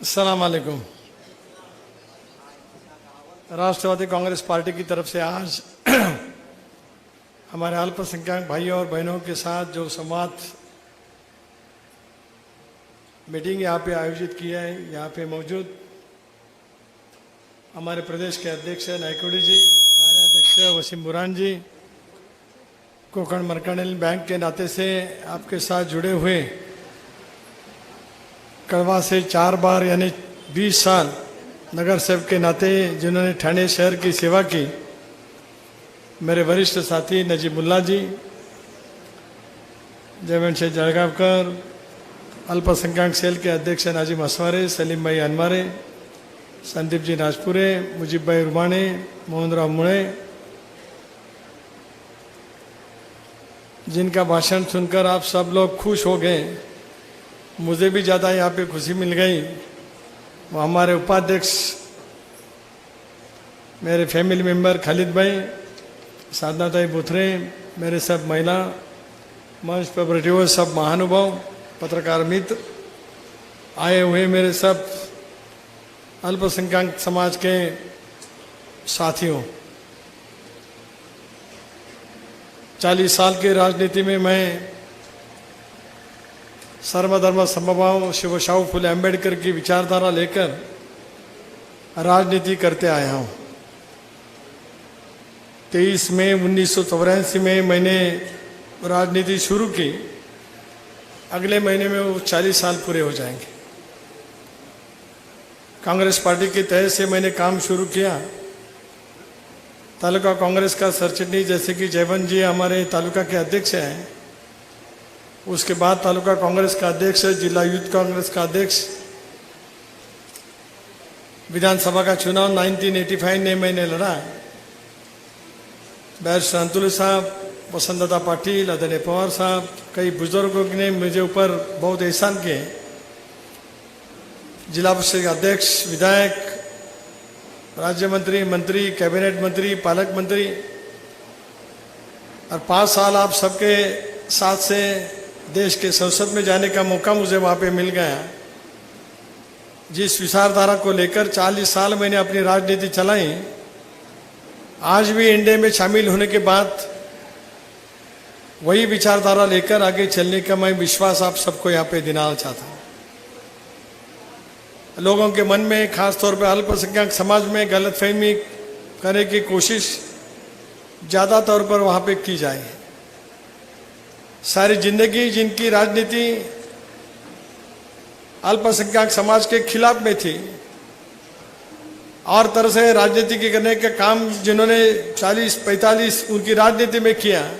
वालेकुम राष्ट्रवादी कांग्रेस पार्टी की तरफ़ से आज हमारे अल्पसंख्यक भाइयों और बहनों के साथ जो संवाद मीटिंग यहाँ पे आयोजित की है, यहाँ पे मौजूद हमारे प्रदेश के अध्यक्ष नायकोडी जी, कार्याध्यक्ष वसीम बुरान जी, कोकण मर्कंडल बैंक के नाते से आपके साथ जुड़े हुए कड़वा से चार बार यानी बीस साल नगर सेवक के नाते जिन्होंने ठाणे शहर की सेवा की, मेरे वरिष्ठ साथी नजीबुल्ला जी जयवंश जळगावकर अल्पसंख्यक सेल के अध्यक्ष नाजिम असवारे, सलीम भाई अनवारे, संदीप जी नाजपुरे मुजीब भाई रुमाणे मोहनराव मुळे, जिनका भाषण सुनकर आप सब लोग खुश हो गए। मुझे भी ज़्यादा यहाँ पे खुशी मिल गई। वो हमारे उपाध्यक्ष, मेरे फैमिली मेंबर खालिद भाई, साधना ताई बुथरे, मेरे सब महिला मंच पर बैठे हुए सब महानुभाव, पत्रकार मित्र, आए हुए मेरे सब अल्पसंख्यक समाज के साथियों। चालीस साल की राजनीति में मैं सर्वधर्म समभाव शिव शाहू फुले अंबेडकर की विचारधारा लेकर राजनीति करते आया हूँ। तेईस मई उन्नीस सौ चौरासी में मैंने राजनीति शुरू की। अगले महीने में वो चालीस साल पूरे हो जाएँगे। कांग्रेस पार्टी के तहत से मैंने काम शुरू किया। तालुका कांग्रेस का सरचिटनी जैसे कि जयवंत जी हमारे तालुका के अध्यक्ष हैं। उसके बाद तालुका कांग्रेस का अध्यक्ष, जिला यूथ कांग्रेस का अध्यक्ष, विधानसभा का चुनाव 1985 में मैंने लड़ा बैर अंतुल साहब, वसंतदा पाटिल, आदरणीय पवार साहब, कई बुज़ुर्गों ने मुझे ऊपर बहुत एहसान किए जिला परिषद के अध्यक्ष, विधायक, राज्य मंत्री मंत्री, कैबिनेट मंत्री, पालक मंत्री, और पाँच साल आप सबके साथ से देश के संसद में जाने का मौका मुझे वहाँ पे मिल गया। जिस विचारधारा को लेकर 40 साल मैंने अपनी राजनीति चलाई, आज भी इंडिया में शामिल होने के बाद वही विचारधारा लेकर आगे चलने का मैं विश्वास आप सबको यहाँ पे दिलाना चाहता हूँ। लोगों के मन में खास तौर पर अल्पसंख्यक समाज में गलतफहमी करने की कोशिश ज़्यादा तौर पर वहाँ पे की जाए। सारी ज़िंदगी जिनकी राजनीति अल्पसंख्यक समाज के खिलाफ में थी, और तरह से राजनीति के करने का काम जिन्होंने 40 45 उनकी राजनीति में किया,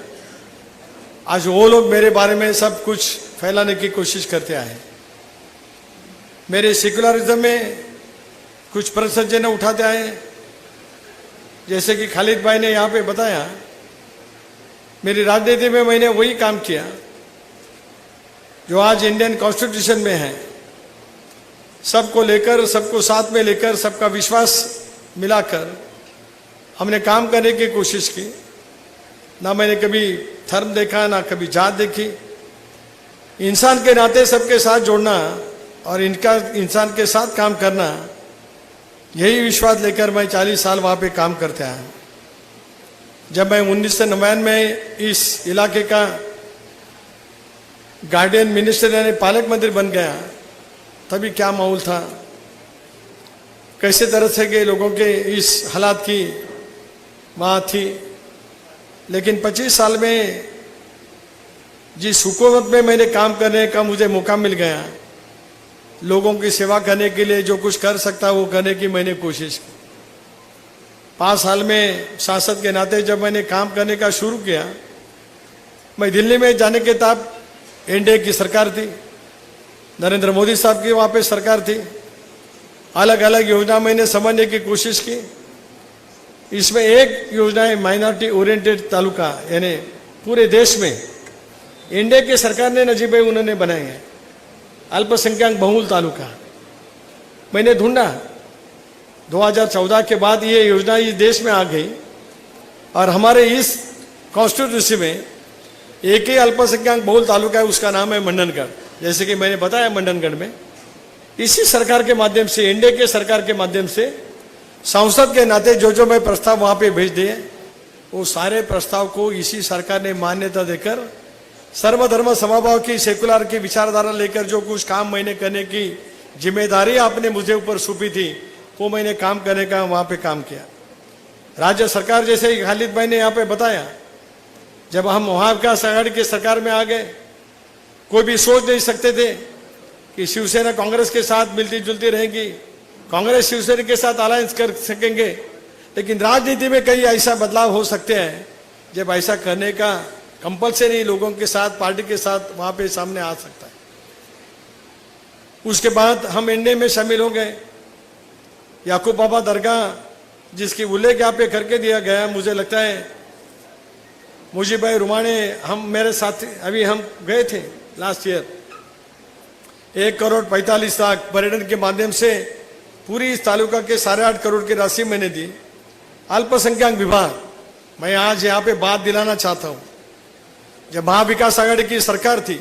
आज वो लोग मेरे बारे में सब कुछ फैलाने की कोशिश करते आए। मेरे सेकुलरिज्म में कुछ प्रसन्न उठाते आए, जैसे कि खालिद भाई ने यहाँ पे बताया मेरी राजनीति में मैंने वही काम किया, जो आज इंडियन कॉन्स्टिट्यूशन में है। सबको लेकर, सबको साथ में लेकर, सबका विश्वास मिलाकर हमने काम करने की कोशिश की। ना मैंने कभी धर्म देखा, ना कभी जात देखी। इंसान के नाते सबके साथ जोड़ना और इनका, इंसान के साथ काम करना, यही विश्वास लेकर मैं 40 साल वहाँ पे काम करते आया जब मैं उन्नीस सौ में इस इलाके का गार्डियन मिनिस्टर यानी पालक मंत्री बन गया, तभी क्या माहौल था? कैसे तरह से के लोगों के इस हालात की वहाँ थी। लेकिन 25 साल में जिस हुकूमत में मैंने काम करने का मुझे मौका मिल गया, लोगों की सेवा करने के लिए जो कुछ कर सकता, वो करने की मैंने कोशिश की। पाँच साल में सांसद के नाते जब मैंने काम करने का शुरू किया, मैं दिल्ली में जाने के तब एनडीए की सरकार थी, नरेंद्र मोदी साहब की वहाँ पे सरकार थी। अलग अलग योजना मैंने समझने की कोशिश की। इसमें एक योजना है माइनॉरिटी ओरिएंटेड तालुका, यानी पूरे देश में इंडिया की सरकार ने नजीब उन्होंने बनाए हैं। अल्पसंख्यक बहुल तालुका। मैंने ढूंढा 2014 के बाद ये योजना इस देश में आ गई और हमारे इस कॉन्स्टिट्यूंसी में एक ही अल्पसंख्यक बहुल तालुका है, उसका नाम है मंडनगढ़। जैसे कि मैंने बताया मंडनगढ़ में। इसी सरकार के माध्यम से एनडीए के सरकार के माध्यम से, सांसद के नाते जो जो मैं प्रस्ताव वहाँ पे भेज दिए, वो सारे प्रस्ताव को इसी सरकार ने मान्यता देकर, सर्वधर्म समभाव की सेकुलर की विचारधारा लेकर जो कुछ काम मैंने करने की ज़िम्मेदारी आपने मुझे ऊपर सौंपी थी वो मैंने काम करने का वहाँ पे काम किया। राज्य सरकार जैसे खालिद भाई ने यहाँ पे बताया, जब हम वहाँ का आघाड़ी की सरकार में आ गए, कोई भी सोच नहीं सकते थे कि शिवसेना कांग्रेस के साथ मिलती जुलती रहेगी। कांग्रेस शिवसेना के साथ अलायंस कर सकेंगे, लेकिन राजनीति में कई ऐसा बदलाव हो सकते हैं, जब ऐसा करने का कंपलसरी लोगों के साथ, पार्टी के साथ वहाँ पे सामने आ सकता है। उसके बाद हम एनडीए में शामिल हो गए। याकूब बाबा दरगाह, जिसकी उल्लेख यहाँ पे करके दिया गया, मुझे लगता है मुझे भाई रुमाने हम मेरे साथ, अभी हम गए थे लास्ट ईयर एक करोड़ पैंतालीस लाख पर्यटन के माध्यम से पूरी इस तालुका के साढ़े आठ करोड़ की राशि मैंने दी। अल्पसंख्यक विभाग, मैं आज यहाँ पे बात दिलाना चाहता हूँ। जब महाविकास आघाड़ी की सरकार थी,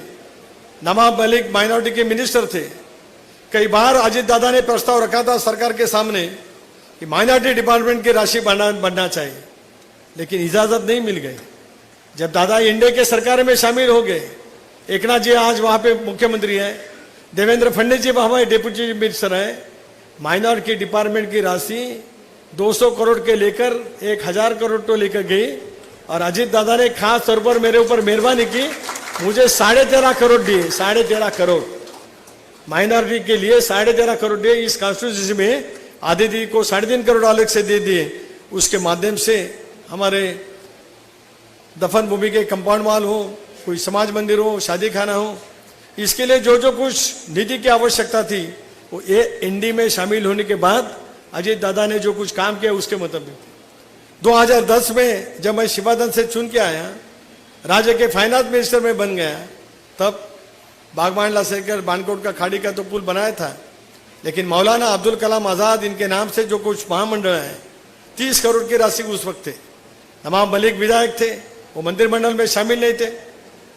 नवाब मलिक माइनॉरिटी के मिनिस्टर थे कई बार अजित दादा ने प्रस्ताव रखा था सरकार के सामने कि माइनॉरिटी डिपार्टमेंट की राशि बढ़ना बढ़ना चाहिए, लेकिन इजाज़त नहीं मिल गई। जब दादा इंडिया के सरकार में शामिल हो गए एक नाथ जी आज वहाँ पे मुख्यमंत्री हैं, देवेंद्र फडणवीस जी हमारे डिप्यूटी मिनिस्टर हैं, माइनॉरिटी डिपार्टमेंट की राशि 200 करोड़ के लेकर एक हज़ार करोड़ तो लेकर गई, और अजित दादा ने खास तौर पर मेरे ऊपर मेहरबानी की, मुझे साढ़े तेरह करोड़ दिए, साढ़े तेरह करोड़। माइनॉरिटी के लिए साढ़े तेरह करोड़ दिए, इस कॉन्स्टिट्यूंसी में आदिति को साढ़े तीन करोड़ अलग से दे दिए। उसके माध्यम से हमारे दफन भूमि के कंपाउंड वाल हो, कोई समाज मंदिर हो शादी खाना हो, इसके लिए जो जो कुछ निधि की आवश्यकता थी, वो ए एनडी में शामिल होने के बाद अजीत दादा ने जो कुछ काम किया, उसके मुताबिक। 2010 में जब मैं शिवादन से चुन के आया, राज्य के फाइनेंस मिनिस्टर में बन गया, तब बागबान लाशेकर बानकोट का खाड़ी का तो पुल बनाया था, लेकिन मौलाना अब्दुल कलाम आज़ाद इनके नाम से जो कुछ महामंडल है, तीस करोड़ की राशि उस वक्त थे। नवाब मलिक विधायक थे, वो मंदिर मंडल में शामिल नहीं थे।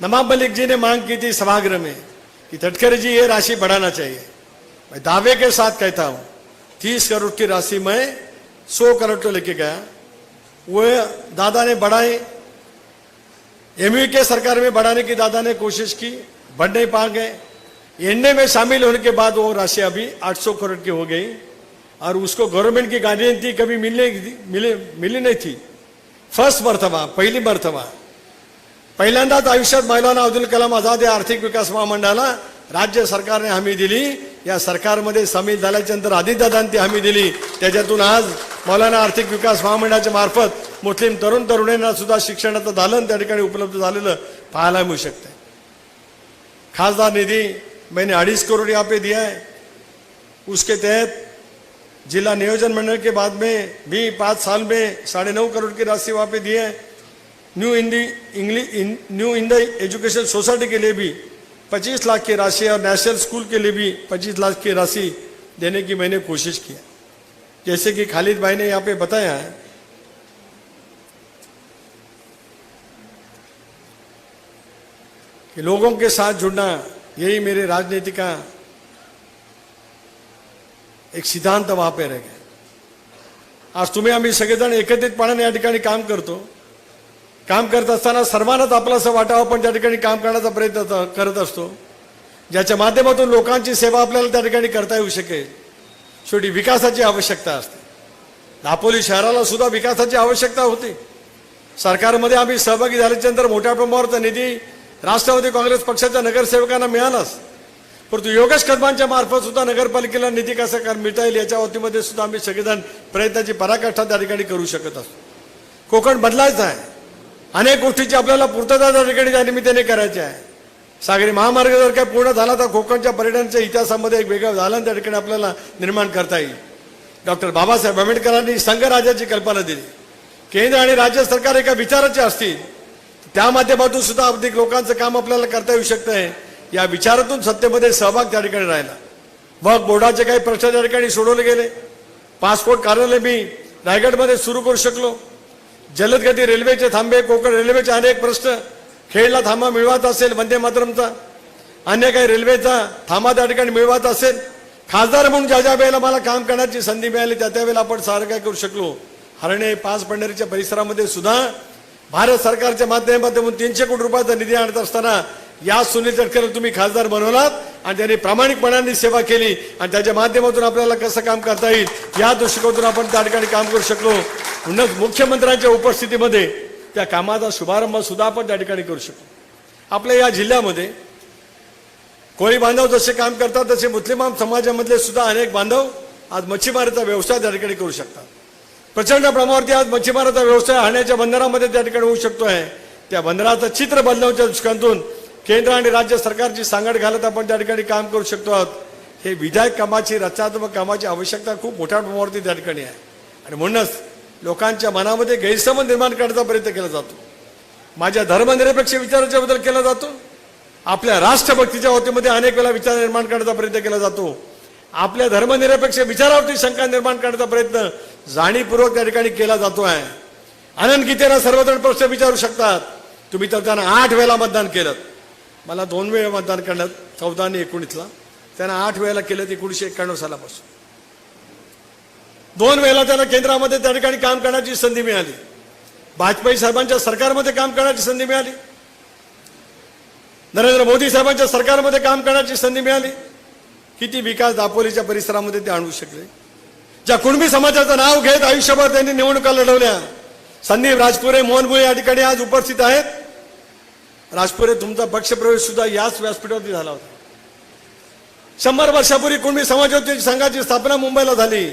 नवाब मलिक जी ने मांग की थी सभागृह में कि तटकरे जी ये राशि बढ़ाना चाहिए। मैं दावे के साथ कहता हूँ, तीस करोड़ की राशि मैं सौ करोड़ तो लेके गया। वह दादा ने बढ़ाए एमयू के सरकार में बढ़ाने की दादा ने कोशिश की बढ़ नहीं पा गए। एनए में शामिल होने के बाद वो राशि अभी 800 करोड़ की हो गई और उसको गवर्नमेंट की गारंटी कभी मिलने मिले मिली नहीं थी। फर्स्ट मरतबा पहिली मरतबा। पहिल्यांदाच आयुष्यात मौलाना अब्दुल कलाम आझाद या आर्थिक विकास महामंडळाला राज्य सरकारने हमी दिली। या सरकारमध्ये सामील झाल्याच्यानंतर ती हमी दिली। त्याच्यातून आज मौलाना आर्थिक विकास महामंडळाच्या मार्फत मुस्लिम तरुण तरुणींना सुद्धा शिक्षणाचं दालन त्या ठिकाणी उपलब्ध झालेलं पाहायला मिळू शकतं खासदार निधि मैंने अड़ीस करोड़ यहाँ पे दिया है। उसके तहत जिला नियोजन मंडल के बाद में भी पाँच साल में साढ़े नौ करोड़ की राशि वहाँ पे दी है। New Indi English new India education society के लिए भी पच्चीस लाख की राशि और नेशनल स्कूल के लिए भी पच्चीस लाख की राशि देने की मैंने कोशिश की जैसे कि खालिद भाई ने यहाँ पे बताया है कि लोगों के साथ जुड़ना यही मेरे राजनीति का एक सिद्धांत वहां पे रह गया। आज तुम्ही आम्ही सगळेजण एकत्रितपणाने या ठिकाणी काम करतो। काम करत असताना सर्वांनाच आपलं असं वाटावं पण त्या ठिकाणी काम करण्याचा प्रयत्न करत असतो. ज्याच्या माध्यमातून लोकांची सेवा आपल्याला त्या ठिकाणी करता येऊ शकेल. शेवटी विकासाची आवश्यकता असते. दापोली शहराला सुद्धा विकासाची आवश्यकता होती. सरकारमध्ये आम्ही सहभागी झाल्याच्यानंतर मोठ्या प्रमाणावर निधी राष्ट्रवादी काँग्रेस पक्षाच्या नगरसेवकांना मिळालाच परंतु योगेश कदमांच्या मार्फत सुद्धा नगरपालिकेला निधी कसा कर मिळता येईल याच्या बाबतीमध्ये सुद्धा आम्ही सगळेजण प्रयत्नाची पराकाष्ठा त्या ठिकाणी करू शकत असतो. कोकण बदलायचं आहे. अनेक गोष्टीची आपल्याला पूर्तता त्या ठिकाणी त्या निमित्ताने करायची आहे. सागरी महामार्ग जर काय पूर्ण झाला तर कोकणच्या पर्यटनाच्या इतिहासामध्ये एक वेगळं झालं त्या ठिकाणी आपल्याला निर्माण करता येईल. डॉक्टर बाबासाहेब आंबेडकरांनी संघराज्याची कल्पना दिली. केंद्र आणि राज्य सरकार एका विचाराचे असतील. त्या माध्यमातून सुद्धा अधिक लोकांचं काम आपल्याला करता येऊ शकतंय या विचारातून सत्तेमध्ये सहभाग त्या ठिकाणी राहिला. मग बोर्डाचे काही प्रश्न त्या ठिकाणी सोडवले गेले. पासपोर्ट कार्यालय मी रायगडमध्ये सुरू करू शकलो. जलदगती रेल्वेचे थांबे कोकण रेल्वेचे अनेक प्रश्न खेळला थांबा मिळवायचा असेल वंदे मातरमचा. अन्य काही रेल्वेचा थांबा त्या ठिकाणी मिळवायचा असेल. खासदार म्हणून ज्या ज्या वेळेला मला काम करण्याची संधी मिळाली त्या त्यावेळेला आपण सारं काय करू शकलो. हरणे पाच पंढरीच्या परिसरामध्ये सुद्धा भारत सरकारच्या माध्यमातून तीनशे कोटी रुपयाचा निधी आणत असताना या सुनील तटकरे तुम्ही खासदार बनवलात आणि त्यांनी प्रामाणिकपणाने सेवा केली आणि त्याच्या माध्यमातून आपल्याला कसं काम करता येईल या दृष्टिकोनातून आपण त्या ठिकाणी काम करू शकलो. म्हणूनच मुख्यमंत्र्यांच्या उपस्थितीमध्ये त्या कामाचा शुभारंभ सुद्धा आपण त्या ठिकाणी करू शकतो आपल्या या जिल्ह्यामध्ये कोळी बांधव जसे काम करतात तसे मुस्लिम समाजामधले सुद्धा अनेक बांधव आज मच्छीमारीचा व्यवसाय त्या ठिकाणी करू शकतात. प्रचंड प्रमाणावरती आज मच्छीमाराचा व्यवसाय हाण्याच्या बंदरामध्ये त्या ठिकाणी होऊ शकतो आहे त्या बंदराचं चित्र बदलवच्या दृष्टिकोनातून केंद्र आणि राज्य सरकारची सांगड घालत आपण त्या ठिकाणी काम करू शकतो आहोत. हे विधायक कामाची रचनात्मक कामाची आवश्यकता खूप मोठ्या प्रमाणावरती त्या ठिकाणी आहे. आणि म्हणूनच लोकांच्या मनामध्ये गैरसमज निर्माण करण्याचा प्रयत्न केला जातो. माझ्या धर्मनिरपेक्ष विचाराच्या बद्दल केला जातो. आपल्या राष्ट्रभक्तीच्या वतीमध्ये अनेक वेळा विचार निर्माण करण्याचा प्रयत्न केला जातो. आपल्या धर्मनिरपेक्ष विचारावरती शंका निर्माण करण्याचा प्रयत्न जाणीवपूर्वक त्या ठिकाणी केला जातो आहे आनंद गीतेनं सर्वजण प्रश्न विचारू शकतात तुम्ही तर त्यांना आठ वेळेला मतदान केलं. मला दोन वेळा मतदान करण्यात चौदा आणि एकोणीसला. त्यांना आठ वेळेला केलं एकोणीसशे एक्क्याण्णव सालापासून. दोन वेळेला त्यांना केंद्रामध्ये त्या ठिकाणी काम करण्याची संधी मिळाली. वाजपेयी साहेबांच्या सरकारमध्ये काम करण्याची संधी मिळाली. नरेंद्र मोदी साहेबांच्या सरकारमध्ये काम करण्याची संधी मिळाली. किती विकास दापोलीच्या परिसरामध्ये ते आणू शकले. ज्या कुणबी समाजाचं नाव घेत आयुष्यभर त्यांनी निवडणुका लढवल्या. संदीप राजपुरे मोहनभुळे या ठिकाणी आज उपस्थित आहेत. राजपुरे तुमचा पक्षप्रवेश सुद्धा याच व्यासपीठावरती झाला होता. शंभर वर्षापूर्वी कुणबी समाजोद्योग संघाची स्थापना मुंबईला झाली.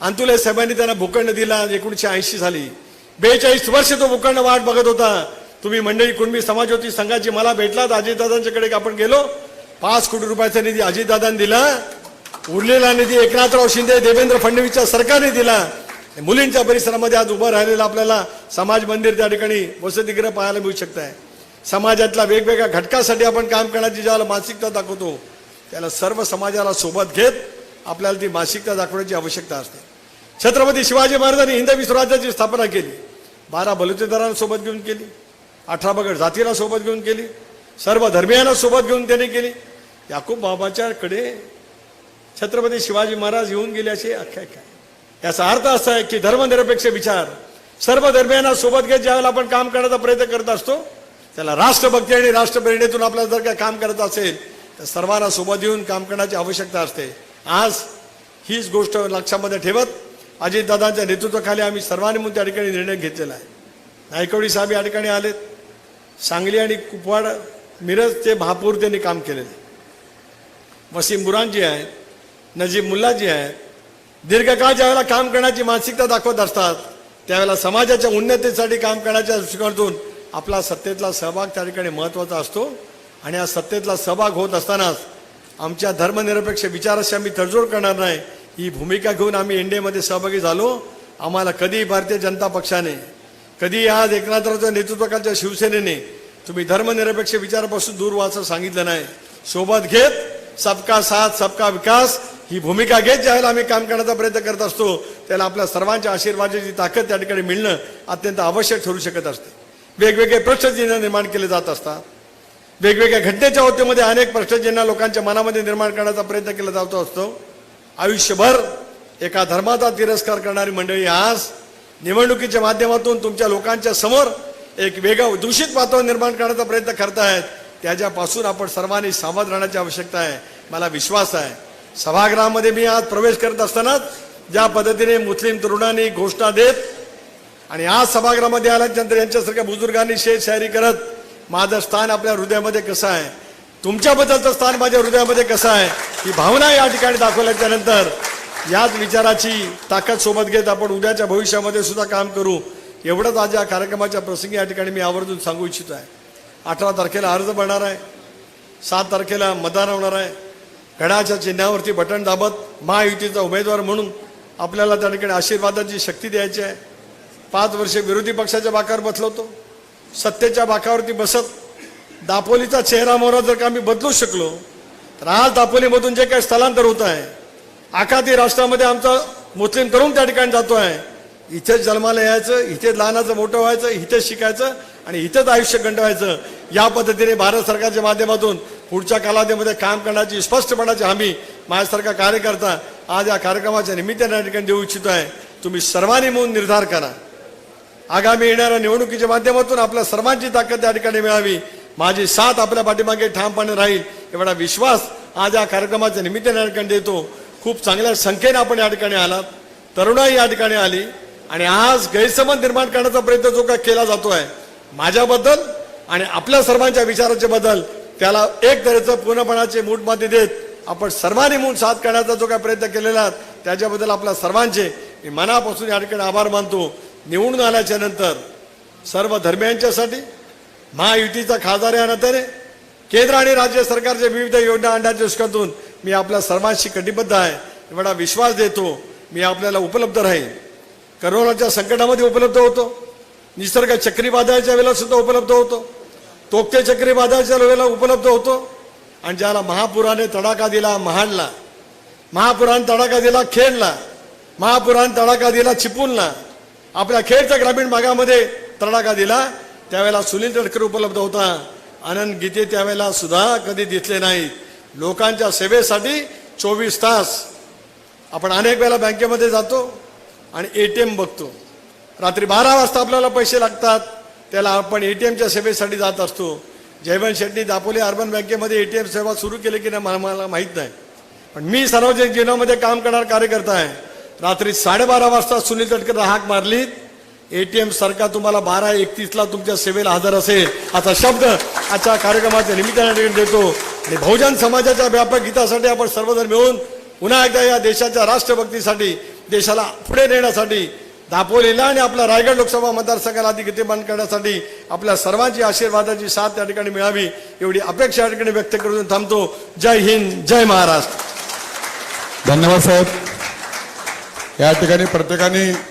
अंतुले साहेबांनी त्यांना भूखंड दिला एकोणीशे ऐंशी साली. बेचाळीस वर्ष तो भूखंड वाट बघत होता. तुम्ही मंडळी कुणबी समाजवादी संघाची मला भेटलात अजितदादांच्याकडे आपण गेलो. पाच कोटी रुपयाचा निधी अजितदादांनी दिला. उरलेला निधी एकनाथराव शिंदे देवेंद्र फडणवीसच्या सरकारने दिला. मुलींच्या परिसरामध्ये आज उभं राहिलेलं आपल्याला समाज मंदिर त्या ठिकाणी वसतिगृह पाहायला मिळू शकत आहे समाजातल्या वेगवेगळ्या घटकासाठी आपण काम करण्याची ज्याला मानसिकता दाखवतो त्याला सर्व समाजाला सोबत घेत आपल्याला ती मानसिकता दाखवण्याची आवश्यकता असते. छत्रपती शिवाजी महाराजांनी हिंदवी स्वराज्याची स्थापना केली. बारा बलुतेदारांना सोबत घेऊन केली. अठरा बगड जातीला सोबत घेऊन केली. सर्व धर्मियांना सोबत घेऊन त्यांनी केली. याकूब बाबाच्याकडे छत्रपती शिवाजी महाराज येऊन गेल्याचे असे आख्यायिका याचा अर्थ असा आहे की धर्मनिरपेक्ष विचार सर्व धर्मियांना सोबत घेत ज्यावेळेला आपण काम करण्याचा प्रयत्न करत असतो त्याला राष्ट्रभक्ती आणि राष्ट्रप्रेरणेतून आपल्याला जर काय काम करत असेल तर सर्वांना सोबत येऊन काम करण्याची आवश्यकता असते. आज हीच गोष्ट लक्षामध्ये ठेवत अजितदादांच्या नेतृत्वाखाली आम्ही सर्वांनी म्हणून त्या ठिकाणी निर्णय घेतलेला आहे. नायकवडी साहेब या ठिकाणी आलेत. सांगली आणि कुपवाड मिरज ते महापूर त्यांनी काम केलेलं वसीम बुरानजी आहेत नजीब मुल्लाजी आहेत दीर्घकाळ ज्यावेळेला काम करण्याची मानसिकता दाखवत असतात त्यावेळेला समाजाच्या उन्नतीसाठी काम करण्याच्या दृष्टिकोनातून आपला सत्तेतला सहभाग त्या ठिकाणी महत्त्वाचा असतो. आणि या सत्तेतला सहभाग होत असतानाच आमच्या धर्मनिरपेक्ष विचाराशी आम्ही तडजोड करणार नाही. ही भूमिका घेऊन आम्ही एनडीएमध्ये सहभागी झालो. आम्हाला कधी भारतीय जनता पक्षाने कधी आज एकनाथरावच्या नेतृत्वाखालच्या शिवसेनेने तुम्ही धर्मनिरपेक्ष विचारापासून दूर व्हायचं सांगितलं नाही. सोबत घेत सबका साथ सबका विकास ही भूमिका घेत ज्यावेळेला आम्ही काम करण्याचा प्रयत्न करत असतो त्याला आपल्या सर्वांच्या आशीर्वादाची ताकद त्या ठिकाणी मिळणं अत्यंत आवश्यक ठरू शकत असते. वेगवेगळे प्रश्नचिन्ह निर्माण केले जात असतात. वेगवेगळ्या घटनेच्या होतेमध्ये अनेक प्रश्नचिन्ह लोकांच्या मनामध्ये निर्माण करण्याचा प्रयत्न केला जातो असतो. आयुष्यभर एका धर्माचा तिरस्कार करणारी मंडळी आज निवडणुकीच्या माध्यमातून तुमच्या लोकांच्या समोर एक वेगळं दूषित वातावरण निर्माण करण्याचा प्रयत्न करतायत त्याच्यापासून आपण सर्वांनी सावध राहण्याची आवश्यकता आहे. मला विश्वास आहे. सभागृहामध्ये मी आज प्रवेश करत असतानाच ज्या पद्धतीने मुस्लिम तरुणांनी घोषणा देत आणि आज सभागृहामध्ये आल्यानंतर यांच्यासारख्या बुजुर्गांनी शेर शायरी करत माझं स्थान आपल्या हृदयामध्ये कसं आहे? तुमच्याबद्दलचं स्थान माझ्या हृदयामध्ये कसं आहे? ही भावना या ठिकाणी दाखवल्याच्या नंतर याच विचाराची ताकद सोबत घेत आपण उद्याच्या भविष्यामध्ये सुद्धा काम करू. एवढंच आज या कार्यक्रमाच्या प्रसंगी या ठिकाणी मी आवर्जून सांगू इच्छितो आहे. अठरा तारखेला अर्ज भरणार आहे. सात तारखेला मतदान होणार आहे. घड्याच्या चिन्हावरती बटन दाबत महायुतीचा उमेदवार म्हणून आपल्याला त्या ठिकाणी आशीर्वादाची शक्ती द्यायची आहे. पाच वर्ष विरोधी पक्षाच्या बाकावर बसलवतो सत्तेच्या बाकावरती बसत दापोलीचा चेहरा मोहरा जर का आम्ही बदलू शकलो तर आज दापोलीमधून जे काही स्थलांतर होत आहे आखाती राष्ट्रामध्ये आमचा मुस्लिम तरुण त्या ठिकाणी जातो आहे. इथेच जन्माला यायचं इथेच लहानाचं मोठं व्हायचं इथेच शिकायचं आणि इथेच आयुष्य गंडवायचं. या पद्धतीने भारत सरकारच्या माध्यमातून पुढच्या कालावधीमध्ये काम करण्याची स्पष्टपणाची हमी माझ्यासारखा कार्यकर्ता आज या कार्यक्रमाच्या निमित्ताने या ठिकाणी देऊ इच्छितो आहे. तुम्ही सर्वांनी म्हणून निर्धार करा. आगामी येणाऱ्या निवडणुकीच्या माध्यमातून आपल्या सर्वांची ताकद त्या ठिकाणी मिळावी. माझी साथ आपल्या पाठीमागे ठामपणे राहील एवढा विश्वास आज या कार्यक्रमाच्या निमित्ताने या ठिकाणी देतो. खूप चांगल्या संख्येने आपण या ठिकाणी आलात. तरुणाई या ठिकाणी आली. आणि आज गैरसमज निर्माण करण्याचा प्रयत्न जो काय केला जातोय माझ्याबद्दल आणि आपल्या सर्वांच्या विचाराच्या बदल त्याला एक तऱ्हेचं पूर्णपणाचे मूठमाती देत आपण सर्वांनी म्हणून साथ करण्याचा जो काय प्रयत्न केलेला त्याच्याबद्दल आपल्या सर्वांचे मी मनापासून या ठिकाणी आभार मानतो. निवडून आल्याच्यानंतर सर्व धर्मियांच्यासाठी महायुतीचा खासदार या नात्याने केंद्र आणि राज्य सरकारच्या विविध योजना आणण्याच्या दृष्टीतून मी आपल्या सर्वांशी कटिबद्ध आहे. एवढा विश्वास देतो मी आपल्याला उपलब्ध राहील करोनाच्या संकटामध्ये उपलब्ध होतो. निसर्ग चक्रीवादळाच्या वेळेला सुद्धा उपलब्ध होतो. तोक्ते चक्रीवादळाच्या वेळेला उपलब्ध होतो. आणि ज्याला महापुराने तडाखा दिला महाडला. महापुराने तडाखा दिला खेडला. महापुराने तडाखा दिला छिपूनला आपल्या खेडच्या ग्रामीण भागामध्ये तडाखा दिला. त्यावेळेला सुनील तटकर उपलब्ध होता. आनंद गीते त्यावेळेला सुद्धा कधी दिसले नाहीत लोकांच्या सेवेसाठी चोवीस तास आपण अनेक वेळेला बँकेमध्ये जातो. आणि ए टी एम बघतो. रात्री बारा वाजता आपल्याला पैसे लागतात. त्याला आपण ए टी एमच्या सेवेसाठी जात असतो. जयवंत शेट्टी दापोली अर्बन बँकेमध्ये ए टी एम सेवा सुरू केली की नाही मला माहीत नाही. पण मी सार्वजनिक जीवनामध्ये काम करणार कार्यकर्ता आहे. रात्री साडेबारा वाजता सुनील तटकरला हाक मारलीत. ए टी एम सरकार तुम्हाला बारा एकतीसला तुमच्या सेवेला हजर असेल. असा शब्द आजच्या कार्यक्रमाच्या निमित्ताने देतो. आणि बहुजन समाजाच्या व्यापक हितासाठी आपण सर्वजण मिळून पुन्हा एकदा या देशाच्या राष्ट्रभक्तीसाठी देशाला पुढे नेण्यासाठी दापोलीला आणि आपला रायगड लोकसभा मतदारसंघाला अधिक गतिमान करण्यासाठी आपल्या सर्वांची आशीर्वादाची साथ त्या ठिकाणी मिळावी एवढी अपेक्षा या ठिकाणी व्यक्त करून थांबतो. जय हिंद जय महाराष्ट्र. धन्यवाद साहेब. या ठिकाणी प्रत्येकाने